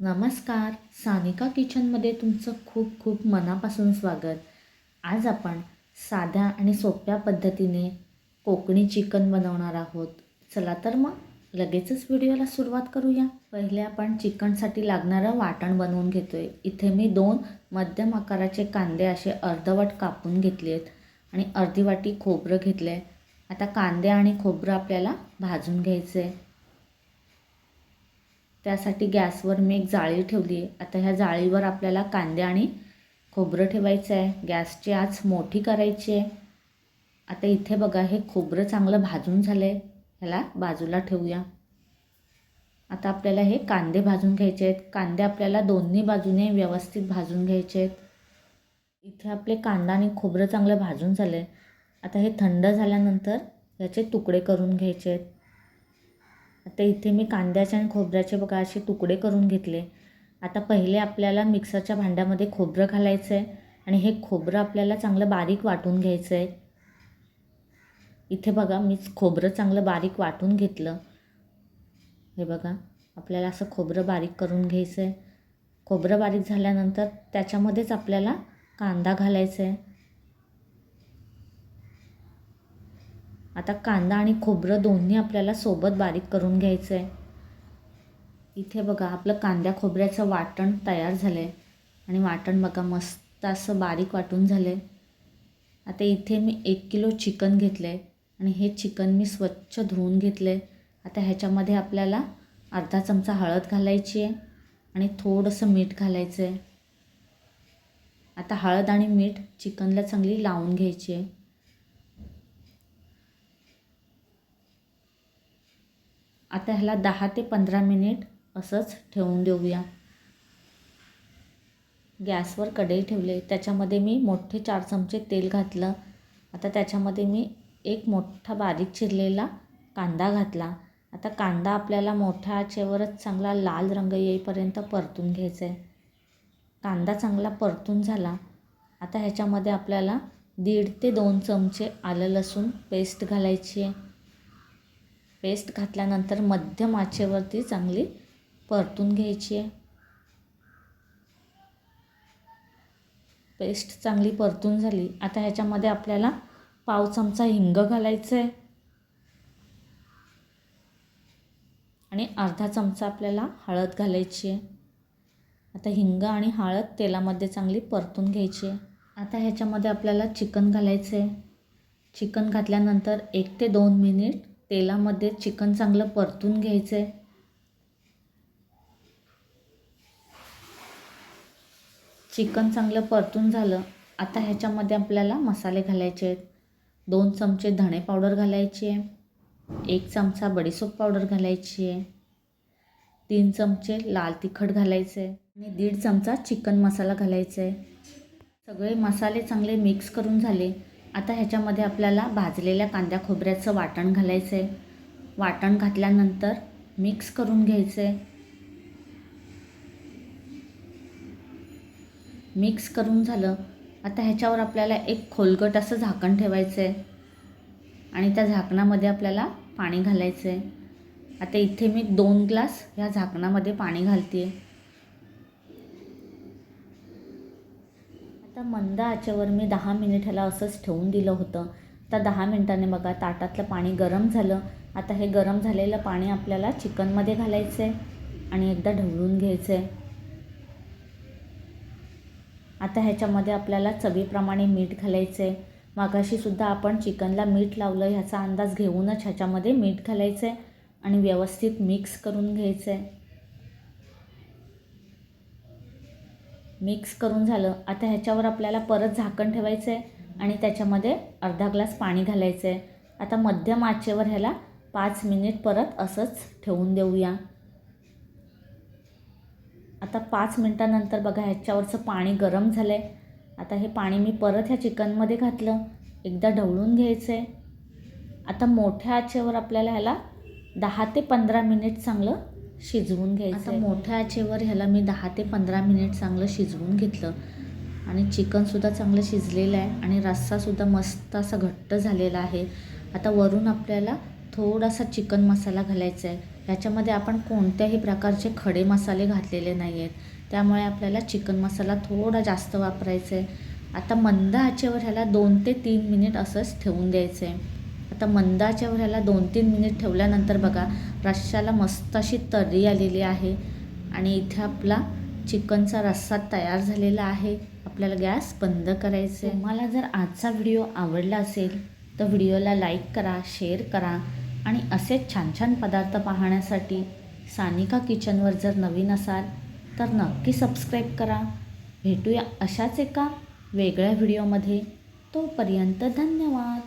नमस्कार. सानिका किचनमध्ये तुमचं खूप खूप मनापासून स्वागत. आज आपण साध्या आणि सोप्या पद्धतीने कोकणी चिकन बनवणार आहोत. चला तर मग लगेचच व्हिडिओला सुरुवात करूया. पहिले आपण चिकनसाठी लागणारं वाटण बनवून घेतो आहे इथे मी दोन मध्यम आकाराचे कांदे असे अर्धवट कापून घेतले आहेत आणि अर्धी वाटी खोबरं घेतलं आहे आता कांदे आणि खोबरं आपल्याला भाजून घ्यायचं आहे त्यासाठी गॅसवर मी एक जाळी ठेवली. आहे आता ह्या जाळीवर आपल्याला कांदे आणि खोबरं ठेवायचं आहे गॅसची आच मोठी करायची आहे. आता इथे बघा हे खोबरं चांगलं भाजून झालं आहे ह्याला बाजूला ठेवूया. आता आपल्याला हे कांदे भाजून घ्यायचे आहेत. कांदे आपल्याला दोन्ही बाजूने व्यवस्थित भाजून घ्यायचे आहेत. इथे आपले कांदा आणि खोबरं चांगलं भाजून झालं आहे आता हे थंड झाल्यानंतर याचे तुकडे करून घ्यायचे आहेत. आता इथे मी कांद्याचे आणि खोबऱ्याचे बघा असे तुकडे करून घेतले. आता पहिले आपल्याला मिक्सरच्या भांड्यामध्ये खोबरं घालायचं आहे आणि हे खोबरं आपल्याला चांगलं बारीक वाटून घ्यायचं आहे इथे बघा मी खोबरं चांगलं बारीक वाटून घेतलं. हे बघा आपल्याला असं खोबरं बारीक करून घ्यायचं आहे खोबरं बारीक झाल्यानंतर त्याच्यामध्येच आपल्याला कांदा घालायचा आहे आता कांदा आणि खोबरं दोन्ही आपल्याला सोबत बारीक करून घ्यायचं आहे इथे बघा आपलं कांद्या खोबऱ्याचं वाटण तयार झालं आहे आणि वाटण बघा मस्त असं बारीक वाटून झालं आहे आता इथे मी एक किलो चिकन घेतलं आहे आणि हे चिकन मी स्वच्छ धुवून घेतलं आहे आता ह्याच्यामध्ये आपल्याला अर्धा चमचा हळद घालायची आहे आणि थोडंसं मीठ घालायचं आहे आता हळद आणि मीठ चिकनला चांगली लावून घ्यायची आहे. आता ह्याला दहा ते पंधरा मिनिट असंच ठेवून देऊया. गॅसवर कढई ठेवले. त्याच्यामध्ये मी मोठे चार चमचे तेल घातलं. आता त्याच्यामध्ये मी एक मोठा बारीक चिरलेला कांदा घातला. आता कांदा आपल्याला मोठ्या आचेवरच चांगला लाल रंग येईपर्यंत परतून घ्यायचा आहे कांदा चांगला परतून झाला. आता ह्याच्यामध्ये आपल्याला दीड ते दोन चमचे आलं लसूण पेस्ट घालायची आहे. पेस्ट घातल्यानंतर मध्यम आचेवरती चांगली परतून घ्यायची आहे. पेस्ट चांगली परतून झाली. आता ह्याच्यामध्ये आपल्याला पाव चमचा हिंग घालायचं आहे. आणि अर्धा चमचा आपल्याला हळद घालायची आहे. आता हिंग आणि हळद तेलामध्ये चांगली परतून घ्यायची आहे. आता ह्याच्यामध्ये आपल्याला चिकन घालायचं आहे. चिकन घातल्यानंतर एक ते दोन मिनिट तेलामध्ये चिकन चांगलं परतून घ्यायचं आहे चिकन चांगलं परतून झालं. आता ह्याच्यामध्ये आपल्याला मसाले घालायचे आहेत. दोन चमचे धणे पावडर घालायची आहे. एक चमचा बडीसोप पावडर घालायची आहे. तीन चमचे लाल तिखट घालायचे आहे. आणि दीड चमचा चिकन मसाला घालायचा आहे. सगळे मसाले चांगले मिक्स करून झाले. आता ह्याच्यामध्ये आपल्याला भाजलेल्या कांद्या खोबऱ्याचं वाटण घालायचं आहे वाटण घातल्यानंतर मिक्स करून घ्यायचं आहे मिक्स करून झालं. आता ह्याच्यावर आपल्याला एक खोलगट असं झाकण ठेवायचं आहे आणि त्या झाकणामध्ये आपल्याला पाणी घालायचं आहे आता इथे मी दोन ग्लास ह्या झाकणामध्ये पाणी घालते आहे आता मंद आचेवर मी दहा मिनिट ह्याला असंच ठेवून दिलं होतं. आता दहा मिनटाने बघा ताटातलं पाणी गरम झालं. आता हे गरम झालेलं पाणी आपल्याला चिकनमध्ये घालायचं आहे आणि एकदा ढवळून घ्यायचं आहे आता ह्याच्यामध्ये आपल्याला चवीप्रमाणे मीठ घालायचं आहे मागाशीसुद्धा आपण चिकनला मीठ लावलं ह्याचा अंदाज घेऊनच ह्याच्यामध्ये मीठ घालायचं आहे आणि व्यवस्थित मिक्स करून घ्यायचं आहे मिक्स करून झालं. आता ह्याच्यावर आपल्याला परत झाकण ठेवायचं आहे आणि त्याच्यामध्ये अर्धा ग्लास पाणी घालायचं आहे आता मध्यम आचेवर ह्याला पाच मिनिट परत असंच ठेवून देऊया. आता पाच मिनटानंतर बघा ह्याच्यावरचं पाणी गरम झालं आहे आता हे पाणी मी परत ह्या चिकनमध्ये घातलं. एकदा ढवळून घ्यायचं आहे आता मोठ्या आचेवर आपल्याला ह्याला दहा ते पंधरा मिनिट चांगलं शिजवून घ्यायचं आता मोठ्या आचेवर ह्याला मी दहा ते पंधरा मिनिट चांगलं शिजवून घेतलं. आणि चिकनसुद्धा चांगलं शिजलेलं आहे आणि रस्सासुद्धा मस्त असा घट्ट झालेला आहे. आता वरून आपल्याला थोडासा चिकन मसाला घालायचा आहे. ह्याच्यामध्ये आपण कोणत्याही प्रकारचे खडे मसाले घातलेले नाही आहेत. त्यामुळे आपल्याला चिकन मसाला थोडा जास्त वापरायचा आहे. आता मंद आचेवर ह्याला दोन ते तीन मिनिट असंच ठेवून द्यायचं आहे. आता मंदाच्या आचेवर ह्याला दोन तीन मिनिट ठेवल्यानंतर बघा रश्श्याला मस्त अशी तर्री आलेली आहे. आणि इथे आपला चिकनचा रस्सा तयार झालेला आहे. आपल्याला गॅस बंद करायचा आहे मला जर आजचा व्हिडिओ आवडला असेल तर व्हिडिओला लाईक करा शेअर करा. आणि असेच छान छान पदार्थ पाहण्यासाठी सानिका किचनवर जर नवीन असाल तर नक्की सबस्क्राईब करा. भेटूया अशाच एका वेगळ्या व्हिडिओमध्ये तोपर्यंत धन्यवाद.